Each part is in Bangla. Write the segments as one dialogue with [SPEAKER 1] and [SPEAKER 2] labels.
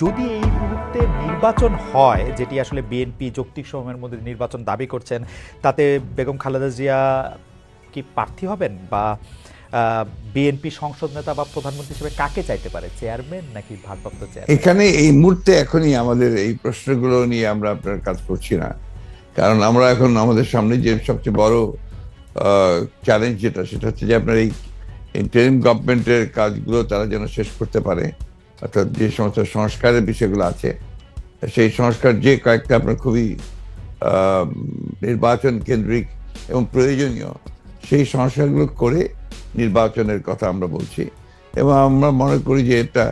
[SPEAKER 1] যদি এই মুহূর্তে নির্বাচন হয়, যেটি আসলে বিএনপি যৌক্তিক সময়ের মধ্যে নির্বাচন দাবি করছেন, তাতে বেগম খালেদা জিয়া কি প্রার্থী হবেন? বা বিএনপি সংসদ নেতা বা প্রধানমন্ত্রী হিসেবে কাকে চাইতে পারে? চেয়ারম্যান নাকি ভারপ্রাপ্ত চেয়ারম্যান
[SPEAKER 2] এখানে এই মুহূর্তে এখনই আমাদের এই প্রশ্নগুলো নিয়ে আমরা আপনার কাজ করছি না। কারণ আমরা এখন আমাদের সামনে যে সবচেয়ে বড় চ্যালেঞ্জ যেটা, সেটা হচ্ছে যে আপনার এই ইন্টারিম গভর্নমেন্টের কাজগুলো তারা যেন শেষ করতে পারে। অর্থাৎ যে সমস্ত সংস্কারের বিষয়গুলো আছে, সেই সংস্কার যে কয়েকটা আপনার খুবই নির্বাচন কেন্দ্রিক এবং প্রয়োজনীয়, সেই সংস্কারগুলো করে নির্বাচনের কথা আমরা বলছি। এবং আমরা মনে করি যে এটা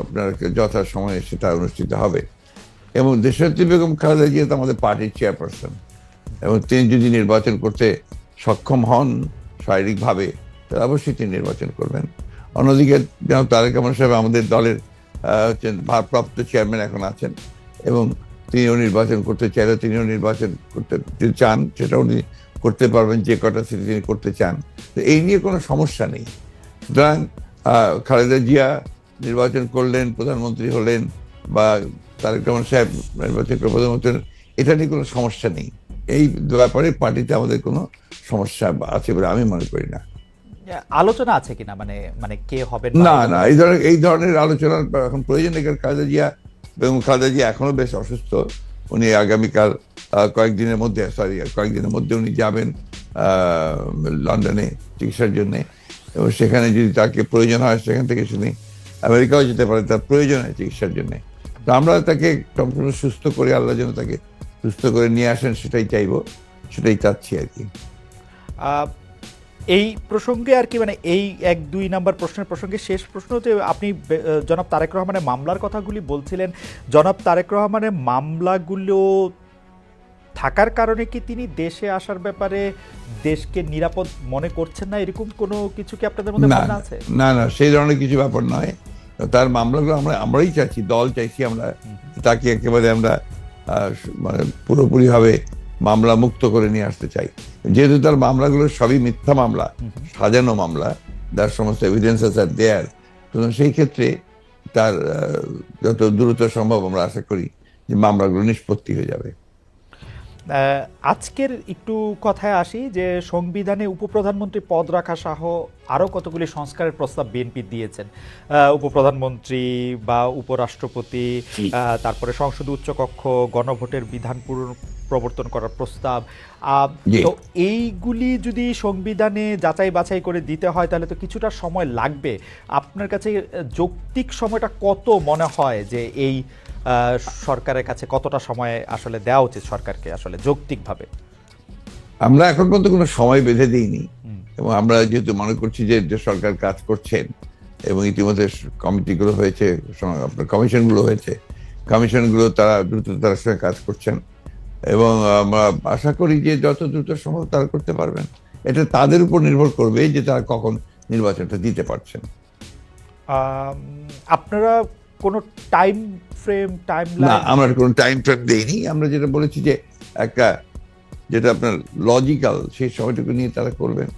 [SPEAKER 2] আপনার যথা সময়ে সেটা অনুষ্ঠিত হবে। এবং দেশনেত্রী বেগম খালেদা জিয়া তো আমাদের পার্টির চেয়ারপারসন। এবং তিনি যদি নির্বাচন করতে সক্ষম হন শারীরিকভাবে, তাহলে অবশ্যই তিনি নির্বাচন করবেন। অন্যদিকে যেন তারেক রহমান সাহেব আমাদের দলের হচ্ছেন ভারপ্রাপ্ত চেয়ারম্যান এখন আছেন এবং তিনিও নির্বাচন করতে চাইলে তিনিও নির্বাচন করতে চান সেটা উনি করতে পারবেন যে কটা সিটি তিনি করতে চান। তো এই নিয়ে কোনো সমস্যা নেই। সুতরাং খালেদা জিয়া নির্বাচন করলেন প্রধানমন্ত্রী হলেন বা তারেক রহমান সাহেব নির্বাচন করে প্রধানমন্ত্রী হলেন, এটা নিয়ে কোনো সমস্যা নেই। এই ব্যাপারে পার্টিতে আমাদের কোনো সমস্যা আছে বলে আমি মনে করি না।
[SPEAKER 1] আলোচনা আছে কিনা? মানে মানে কে হবে
[SPEAKER 2] না না এই ধরনের এই ধরনের আলোচনার এখন প্রয়োজন নেই কারণ খালেদা জিয়া এবং খালেদা জিয়া এখনও বেশ অসুস্থ। উনি আগামীকাল কয়েকদিনের মধ্যে সরি কয়েকদিনের মধ্যে উনি যাবেন লন্ডনে চিকিৎসার জন্য। এবং সেখানে যদি তাকে প্রয়োজন হয় সেখান থেকে শুনি আমেরিকাও যেতে পারে তার প্রয়োজন হয় চিকিৎসার জন্য। তো আমরা তাকে সম্পূর্ণ সুস্থ করে আল্লাহ যেন তাকে সুস্থ করে নিয়ে আসেন সেটাই চাইব সেটাই চাচ্ছি আর কি।
[SPEAKER 1] এই প্রসঙ্গে আর কি মানে এই এক দুই নাম্বার প্রশ্নের প্রসঙ্গে শেষ প্রশ্ন যে আপনি জনাব তারেক রহমানের মামলার কথাগুলি বলছিলেন। জনাব তারেক রহমানের মামলাগুলো থাকার কারণে কি তিনি দেশে আসার ব্যাপারে দেশকে নিরাপদ মনে করছেন না? এরকম কোনো কিছু কি আপনাদের মধ্যে
[SPEAKER 2] না
[SPEAKER 1] ভাবনা আছে?
[SPEAKER 2] না না সেই ধরনের কিছু ব্যাপার নয়। তার মামলাগুলো আমরা আমরাই চাইছি দল চাইছি আমরা। তাকে একেবারে আমরা মানে পুরোপুরিভাবে মামলা মুক্ত করে নিয়ে আসতে চাই। যেহেতু তার মামলাগুলো সবই মিথ্যা মামলা সাজানো মামলা যার সমস্ত এভিডেন্সেস আর দেয়ার সুতরাং সেই ক্ষেত্রে তার যত দ্রুত সম্ভব আমরা আশা করি যে মামলাগুলো নিষ্পত্তি হয়ে যাবে।
[SPEAKER 1] আজকের একটু কথায় আসি যে সংবিধানে উপপ্রধানমন্ত্রী পদ রাখা সহ আরও কতগুলি সংস্কারের প্রস্তাব বিএনপি দিয়েছেন। উপপ্রধানমন্ত্রী বা উপরাষ্ট্রপতি তারপরে সংসদ উচ্চকক্ষ গণভোটের বিধান প্রবর্তন করার প্রস্তাব। তো এইগুলি যদি সংবিধানে যাচাই বাছাই করে দিতে হয় তাহলে তো কিছুটা সময় লাগবে। আপনার কাছে যৌক্তিক সময়টা কত মনে হয় যে এই সরকারের কাছে কতটা সময় আসলে দেওয়া উচিত সরকারকে আসলে যৌক্তিকভাবে?
[SPEAKER 2] আমরা এখন পর্যন্ত কোনো সময় বেঁধে দিইনি। এবং আমরা যেহেতু মনে করছি যে যে সরকার কাজ করছেন এবং ইতিমধ্যে কমিটিগুলো হয়েছে আপনার কমিশনগুলো হয়েছে কমিশনগুলো তারা দ্রুততার সঙ্গে কাজ করছেন। এবং আমরা আশা করি যে যত দ্রুত সম্ভব তারা করতে পারবেন। এটা তাদের উপর নির্ভর করবে যে তারা কখন নির্বাচনটা দিতে পারছেন।
[SPEAKER 1] আপনারা কোনো টাইম ফ্রেম টাইম
[SPEAKER 2] না আমরা কোনো টাইম ফ্রেম দেইনি। আমরা যেটা বলেছি যে একটা যেটা আপনার লজিক্যাল সেই সময়টুকু নিয়ে তারা করবেন।